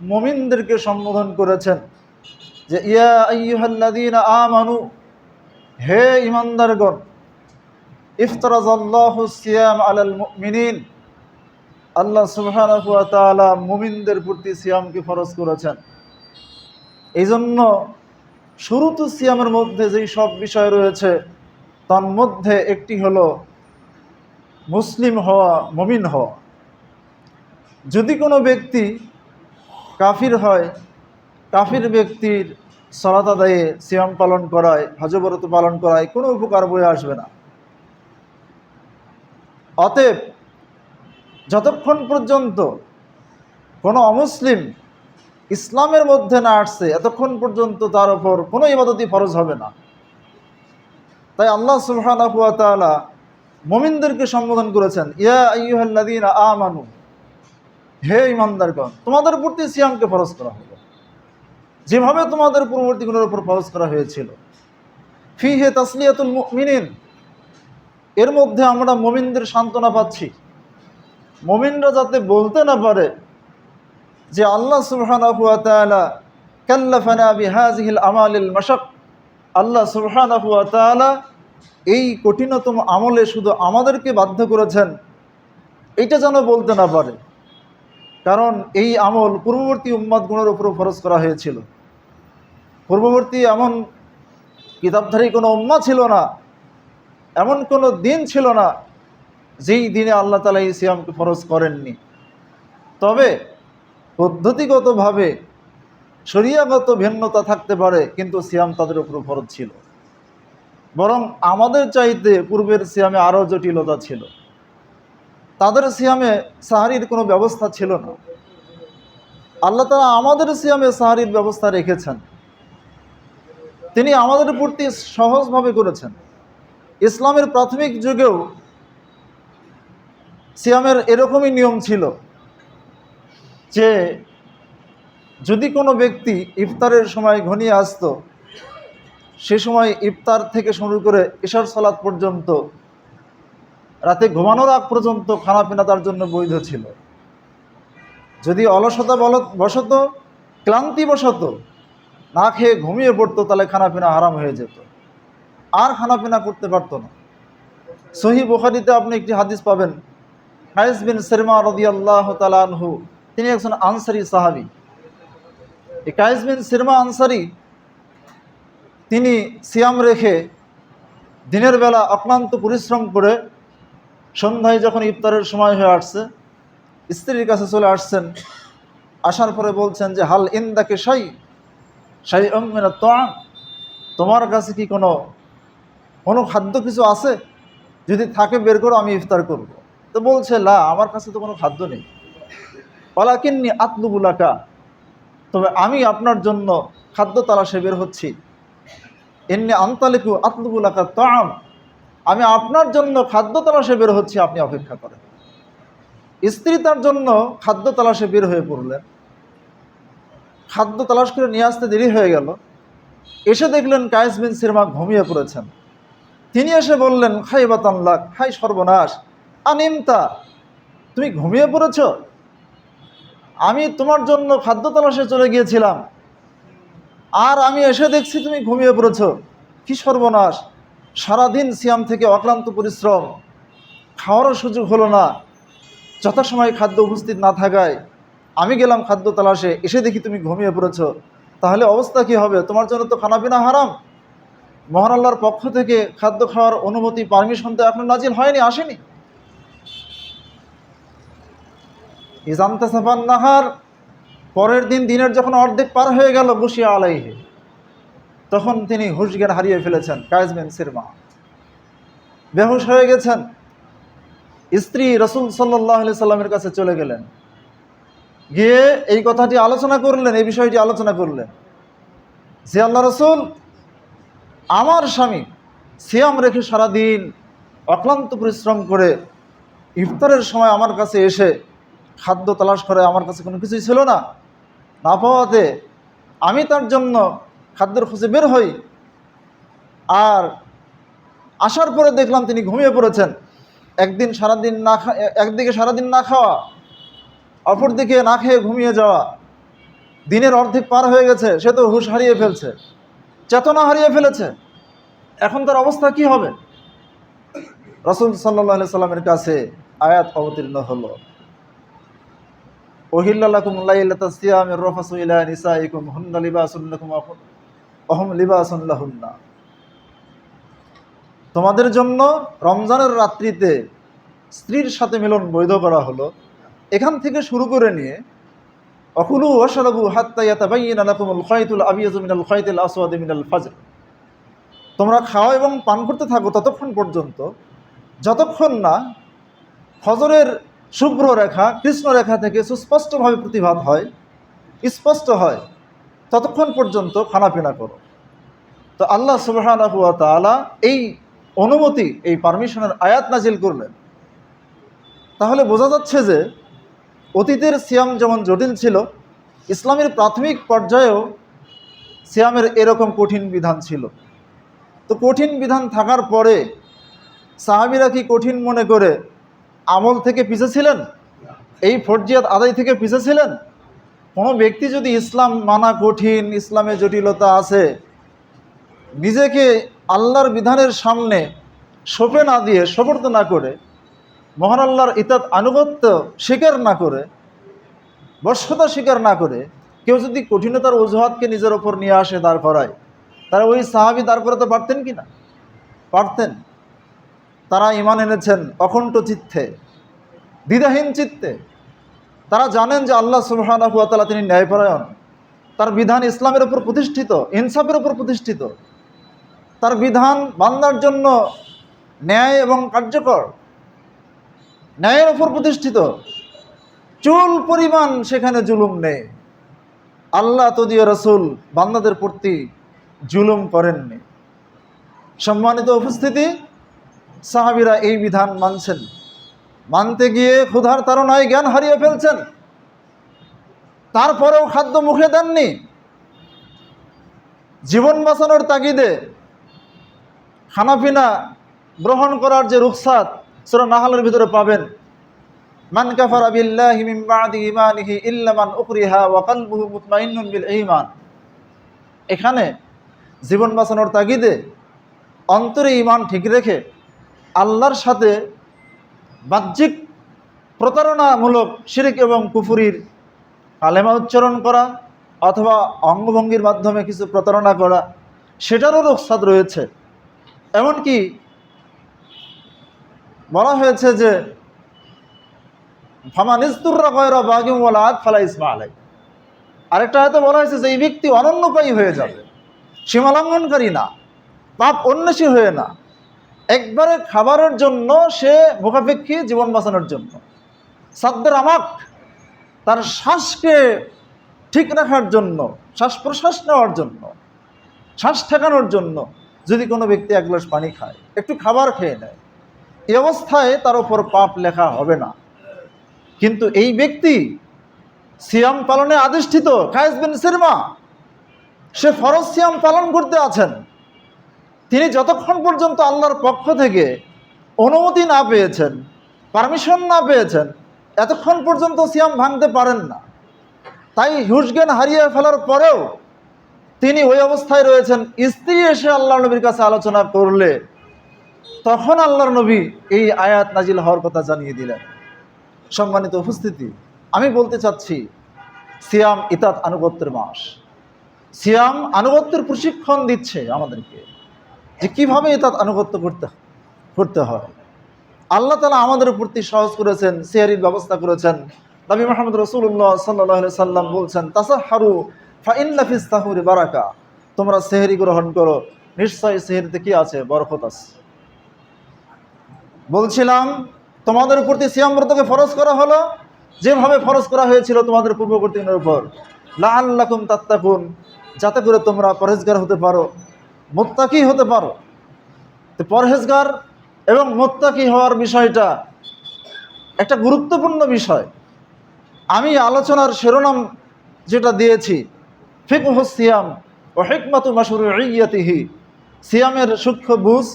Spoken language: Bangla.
মমিনদেরকে সম্বোধন করেছেন যে, ইয়া আইয়ুহাল্লাযীনা আমানু, হে ইমানদারগণ ইফতারাজাল্লাহু সিয়াম আলাল মুমিনিন। আল্লাহ সুবহানাহু ওয়া তাআলা মুমিনদের প্রতি সিয়ামকে ফরজ করেছেন। এই জন্য শুরুতু সিয়ামের মধ্যে যেই সব বিষয় রয়েছে, তার মধ্যে একটি হলো মুসলিম হওয়া, মমিন হওয়া। যদি কোনো ব্যক্তি কাফির হয়, কাফির ব্যক্তির সলাত আদায়ে সিয়াম পালন করায়, হজবরত পালন করায় কোনো উপকার বয়ে আসবে না। অতএব যতক্ষণ পর্যন্ত কোনো অমুসলিম ইসলামের মধ্যে না আসছে, এতক্ষণ পর্যন্ত তার ওপর কোনো ইবাদতই ফরজ হবে না। তাই আল্লাহ সুবহানাহু ওয়া তাআলা মুমিনদেরকে সম্বোধন করেছেন, ইয়া আইয়ুহাল্লাযীনা আমানু হে ইমানদারগণ, তোমাদের প্রতি সিয়ামকে ফরজ করা হলো। যেভাবে তোমাদের পূর্ববর্তীগুলোর উপর ফরজ করা হয়েছিল। ফি হে তাসলিয়াতুল মুমিনিন, এর মধ্যে আমরা মমিনদের সান্ত্বনা পাচ্ছি। মমিনরা যাতে বলতে না পারে যে আল্লাহ সুবহানাহু ওয়া তাআলা কাল্লাফানা বিহাযিহিল আমালিল মাশাক আল্লাহ সুবহানাহু ওয়া তাআলা এই কঠিনতম আমলে শুধু আমাদেরকে বাধ্য করেছেন, এটা যেন বলতে না পারে। কারণ এই আমল পূর্ববর্তী উম্মাদগুলোর উপর ফরজ করা হয়েছিল। পূর্ববর্তী এমন কিতাবধারী কোনো উম্মা ছিল না, এমন কোনো দিন ছিল না যেই দিনে আল্লাহ তালা এই সিয়ামকে ফরজ করেননি। তবে পদ্ধতিগতভাবে শরিয়াগত ভিন্নতা থাকতে পারে, কিন্তু সিয়াম তাদের উপর ফরজ ছিল। বরং আমাদের চাইতে পূর্বের সিয়ামে আরও জটিলতা ছিল। তাদের সিয়ামে সাহারির কোনো ব্যবস্থা ছিল না। আল্লাহ তালা আমাদের সিয়ামে সাহারির ব্যবস্থা রেখেছেন। তিনি আমাদের প্রতি সহজভাবে করেছেন। ইসলামের প্রাথমিক যুগেও সিয়ামের এরকমই নিয়ম ছিল যে, যদি কোনো ব্যক্তি ইফতারের সময় ঘনিয়ে আসতো, সে সময় ইফতার থেকে শুরু করে ইশার সালাত পর্যন্ত রাতে ঘুমানোর আগ পর্যন্ত খানাপিনা তার জন্য বৈধ ছিল। যদি অলসতা বল বশত ক্লান্তি বশত না খেয়ে ঘুমিয়ে পড়তো, তাহলে খানাপিনা হারাম হয়ে যেত। আর খানাপিনা করতে পারতো না। সহি বুখারিতে আপনি একটি হাদিস পাবেন। হাইস বিন সেরমা রদি আল্লাহ তালানহু তিনি একজন আনসারি সাহাবি। এই কায়েস বিন সিরমা আনসারি, তিনি সিয়াম রেখে দিনের বেলা অক্লান্ত পরিশ্রম করে সন্ধ্যায় যখন ইফতারের সময় হয়ে আসছে, স্ত্রীর কাছে চলে আসছেন, আসার পরে বলছেন যে, হাল ইন্দাকে সাই সাই অমিনা তোয়াম তোমার কাছে কি কোনো কোনো খাদ্য কিছু আছে? যদি থাকে বের করো, আমি ইফতার করব। তো বলছে, লা, আমার কাছে তো কোনো খাদ্য নেই। পালাকিন্নি আতলুবুলাকা তবে আমি আপনার জন্য খাদ্য তালাশে বের হচ্ছি। এমনি আন্তালিকু আতলুবুলাকা তাম আমি আপনার জন্য খাদ্য তালাশে বের হচ্ছি, আপনি অপেক্ষা করেন। স্ত্রী তার জন্য খাদ্য তালাশে বের হয়ে পড়লেন। খাদ্য তালাশ করে নিয়ে আসতে দেরি হয়ে গেল। এসে দেখলেন কায়েস বিন সিরমা ঘুমিয়ে পড়েছেন। তিনি এসে বললেন খাই বাতানলাক খাই সর্বনাশ, আনিমতা, তুমি ঘুমিয়ে পড়েছ? আমি তোমার জন্য খাদ্য তালাশে চলে গিয়েছিলাম। আর আমি এসে দেখছি তুমি ঘুমিয়ে পড়েছ। কি সর্বনাশ সারাদিন সিয়াম থেকে অক্লান্ত পরিশ্রম, খাওয়ারও সুযোগ হলো না, যথাসময়ে খাদ্য উপস্থিত না থাকায় আমি গেলাম খাদ্য তালাশে, এসে দেখি তুমি ঘুমিয়ে পড়েছ। তাহলে অবস্থা কি হবে? তোমার জন্য তো খানাপিনা হারাম। মহান আল্লাহর পক্ষ থেকে খাদ্য খাওয়ার অনুমতি, পারমিশন তো এখন নাজিল হয়নি, আসেনি। ইজান্তা সাফান নাহার, পরের দিন দিনের যখন অর্ধেক পার হয়ে গেল, বসিয়া আলাইহে। তখন তিনি হুশ জ্ঞান হারিয়ে ফেলেছেন কায়েজমেন সিরমা। বেহুশ হয়ে গেছেন। স্ত্রী রসুল সাল্লাহ সাল্লামের কাছে চলে গেলেন। গিয়ে এই কথাটি আলোচনা করলেন, এই বিষয়টি আলোচনা করলেন। যে আল্লাহ রসুল, আমার স্বামী সিয়াম রেখে সারাদিন অক্লান্ত পরিশ্রম করে ইফতারের সময় আমার কাছে এসে খাদ্য তালাশ করে, আমার কাছে কোনো কিছুই ছিল না। না পাওয়াতে আমি তার জন্য খাদ্যের খোঁজে বের হই। আর আসার পরে দেখলাম তিনি ঘুমিয়ে পড়েছেন। একদিন সারাদিন না খা একদিকে সারাদিন না খাওয়া, অপরদিকে না খেয়ে ঘুমিয়ে যাওয়া। দিনের অর্ধেক পার হয়ে গেছে, সে তো হুশ হারিয়ে ফেলছে, চেতনা হারিয়ে ফেলেছে। এখন তার অবস্থা কি হবে? রসুল সাল্লাহ সাল্লামের কাছে আয়াত অবতীর্ণ হলো। ওহিল্লাকুম লাইলাতাসিয়ামের রফাসু ইলা নিসাইকুম, হুন্না অহম লিবাসুন লাহুন্না। তোমাদের জন্য রমজানের রাত্রিতে স্ত্রীর সাথে মিলন বৈধ করা হলো। এখান থেকে শুরু করে নিয়ে অকুলু ওয়াশরাবু হাত্তা ইয়াতাবাইয়ানা লাকুমুল খায়তুল আবিয়াজু মিনাল তোমরা খাওয়া এবং পান করতে থাকো ততক্ষণ পর্যন্ত। যতক্ষণ না ফজরের শুভ্র রেখা কৃষ্ণ রেখা থেকে সুস্পষ্টভাবে প্রতিভাত হয়, স্পষ্ট হয় ততক্ষণ পর্যন্ত খানাপিনা করো। তো আল্লাহ তাআলা এই অনুমতি, এই পারমিশনের আয়াত নাজিল করলেন। তাহলে বোঝা যাচ্ছে যে অতীতের সিয়াম যেমন জটিল ছিল, ইসলামের প্রাথমিক পর্যায়েও সিয়ামের এরকম কঠিন বিধান ছিল। তো কঠিন বিধান থাকার পরে সাহাবিরা কি কঠিন মনে করে আমল থেকে পিছে ছিলেন? এই ফরজিয়াত আদায় থেকে পিছে ছিলেন? কোনো ব্যক্তি যদি ইসলাম মানা কঠিন, ইসলামে জটিলতা আছে, নিজেকে আল্লাহর বিধানের সামনে সোপে না দিয়ে সোপর্দ না করে, মহান আল্লাহর ইতাত আনুগত্য স্বীকার না করে বর্ষতা স্বীকার না করে, কেউ যদি কঠিনতার অজুহাতকে নিজের ওপর নিয়ে আসে দাঁড় করায়, তারা ওই সাহাবি দাঁড় করাতে পারতেন কি না? পারতেন। তারা ইমান এনেছেন অখণ্ড চিত্তে, দ্বিধাহীন চিত্তে তারা জানেন যে আল্লাহ সুবহানা হুয়া তাআলা তিনি ন্যায়পরায়ণ। তার বিধান ইসলামের উপর প্রতিষ্ঠিত, ইনসাফের উপর প্রতিষ্ঠিত। তার বিধান বান্দার জন্য ন্যায় এবং কার্যকর। ন্যায়ের উপর প্রতিষ্ঠিত। চুল পরিমাণ সেখানে জুলুম নেই। আল্লাহ তদীয় রসুল বান্দাদের প্রতি জুলুম করেননি। সম্মানিত উপস্থিতি, সাহাবিরা এই বিধান মানছেন। মানতে গিয়ে ক্ষুধার তারণায় জ্ঞান হারিয়ে ফেলছেন। তারপরেও খাদ্য মুখে দেননি। জীবন বাঁচানোর তাগিদে খানাপিনা গ্রহণ করার যে রুখসাত সেটা নাহালের ভিতরে পাবেন। মান কাফার বিল্লাহি মিন বাদি ইমানিহি ইল্লা মান উকরিহা ওয়া কলবুহু মুতমাইন্নুন বিল এখানে জীবন বাঁচানোর তাগিদে অন্তরে ইমান ঠিক রেখে আল্লাহর সাথে বাহ্যিক প্রতারণামূলক শিরিক এবং কুফুরির কালেমা উচ্চারণ করা অথবা অঙ্গভঙ্গির মাধ্যমে কিছু প্রতারণা করা, সেটারও রোকসাদ রয়েছে। এমনকি বলা হয়েছে যে ফামানিস্তুররা কয়রা বাগিমওয়ালা আদ ফালা ইসমা আরেকটা হয়তো বলা হয়েছে যে, এই ব্যক্তি অনন্যপায়ী হয়ে যাবে, সীমালঙ্ঘনকারী না, পাপ অন্বেষী হয়ে না। একবারে খাবারের জন্য সে মুখাপেক্ষী জীবন বাঁচানোর জন্য। সাদ্দের আমাক তার শ্বাসকে ঠিক রাখার জন্য, শ্বাস প্রশ্বাস নেওয়ার জন্য, শ্বাস ঠেকানোর জন্য যদি কোনো ব্যক্তি এক গ্লাস পানি খায়, একটু খাবার খেয়ে নেয়, এই অবস্থায় তার উপর পাপ লেখা হবে না। কিন্তু এই ব্যক্তি সিয়াম পালনে আদিষ্ঠিত খায়েস বিন সিরমা, সে ফরজ সিয়াম পালন করতে আছেন। তিনি যতক্ষণ পর্যন্ত আল্লাহর পক্ষ থেকে অনুমতি না পেয়েছেন পারমিশন না পেয়েছেন, এতক্ষণ পর্যন্ত সিয়াম ভাঙতে পারেন না। তাই হুশজ্ঞান হারিয়ে ফেলার পরেও তিনি ওই অবস্থায় রয়েছেন। স্ত্রী এসে আল্লাহ নবীর কাছে আলোচনা করলে তখন আল্লাহর নবী এই আয়াত নাজিল হওয়ার কথা জানিয়ে দিলেন। সম্মানিত উপস্থিতি, আমি বলতে চাচ্ছি, সিয়াম ইতাত আনুগত্যের মাস। সিয়াম আনুগত্যের প্রশিক্ষণ দিচ্ছে আমাদেরকে। যে কীভাবে ইতাত আনুগত্য করতে করতে হয়। আল্লাহ তালা আমাদের প্রতি সহজ করেছেন সিয়ারির ব্যবস্থা করেছেন। নবী মোহাম্মদ রসুল্লাহ সাল্লাহ সাল্লাম বলছেন তাসা হারু ফাইল্লাফিস তাহুরি বারাকা। তোমরা সেহেরি গ্রহণ করো। নিশ্চয় সেহেরিতে কি আছে? বরকত আছে। বলছিলাম, তোমাদের প্রতি সিয়াম ব্রতকে ফরজ করা হলো? যেভাবে ফরজ করা হয়েছিল তোমাদের পূর্ববর্তীদের উপর। লা আল্লাকুম তাত্তাকুন, যাতে করে তোমরা পরহেজগার হতে পারো। মোত্তাকি হতে পারো। তো পরহেজগার এবং মোত্তাকি হওয়ার বিষয়টা একটা গুরুত্বপূর্ণ বিষয়। আমি আলোচনার শিরোনাম যেটা দিয়েছি, ফিকহ সিয়াম ও হেকমাতু মাসুর ইয়াতিহি সিয়ামের সূক্ষ্ম বুঝ